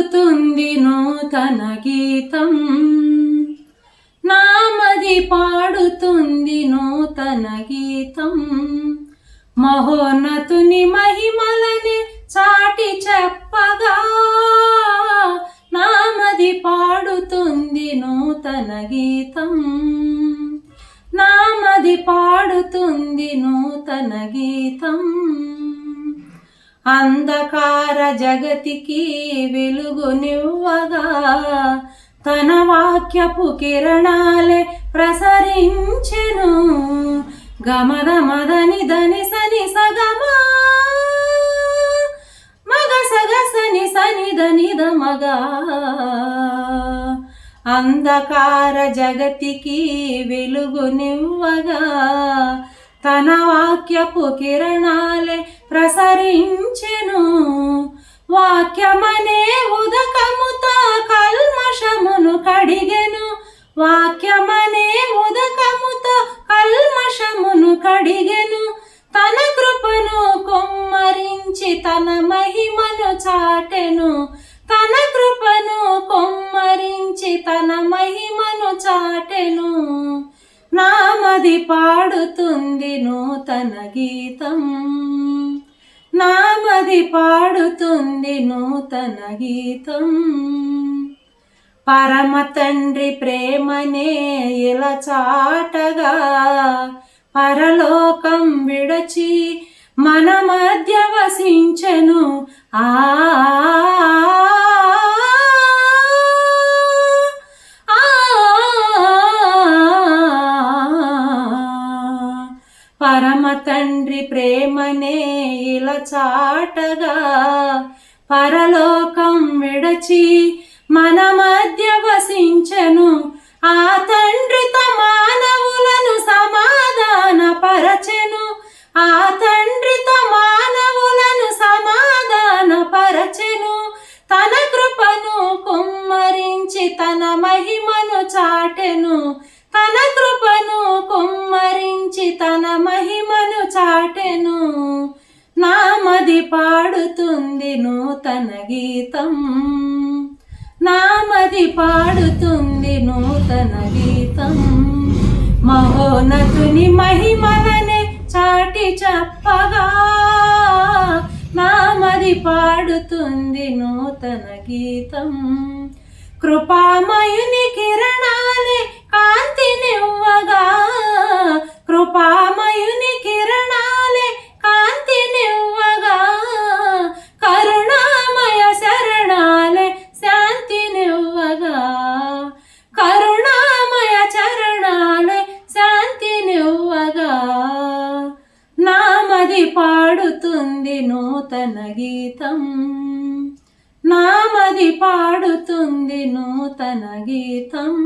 పాడుతుంది నూతన గీతం. నామది పాడుతుంది నూతన గీతం. మహోన్నతుని మహిమలని చాటి చెప్పగా నామది పాడుతుంది నూతన గీతం. నామది పాడుతుంది నూతన గీతం. అంధకార జగతికి వెలుగునివ్వగా తన వాక్యపు కిరణాలే ప్రసరించెను. గమద మదని దని సని సగమా మగ సగ సని సని దని మగా అంధకార జగతికి వెలుగునివ్వగా తన వాక్యపు కిరణాలే ప్రసరించెను. వాక్యమనే ఉదకముతో కల్మషమును కడిగెను. వాక్యమనే ఉదకముతో కల్మషమును కడిగెను. తన కృపను కొమ్మరించి తన మహిమను చాటెను. తన కృపను కొమ్మరించి తన మహిమను చాటెను. నామది పాడుతుంది నూతన గీతం. నామది పాడుతుంది నూతన గీతం. పరమ తండ్రి ప్రేమనే ఇలా చాటగా పరలోకం విడచి మన మధ్య వసించెను. ఆ పరమ తండ్రి ప్రేమనే ఇలా చాటగా పరలోకం విడచి మన మధ్య వసించెను. ఆ తండ్రితో మానవులను సమాధాన పరచెను ఆ తండ్రితో మానవులను సమాధాన పరచెను తన కృపను కుమ్మరించి తన మహిమను చాటెను. చాటెను నామది పాడుతుంది నూతన గీతం. నామది పాడుతుంది నూతన గీతం. మహోనతుని మహిమలనే చాటి చెప్పగా నామది పాడుతుంది నూతన గీతం. కృపామయుని కిరణాలే పాడుతుంది నూతన గీతం. నామది పాడుతుంది నూతన గీతం.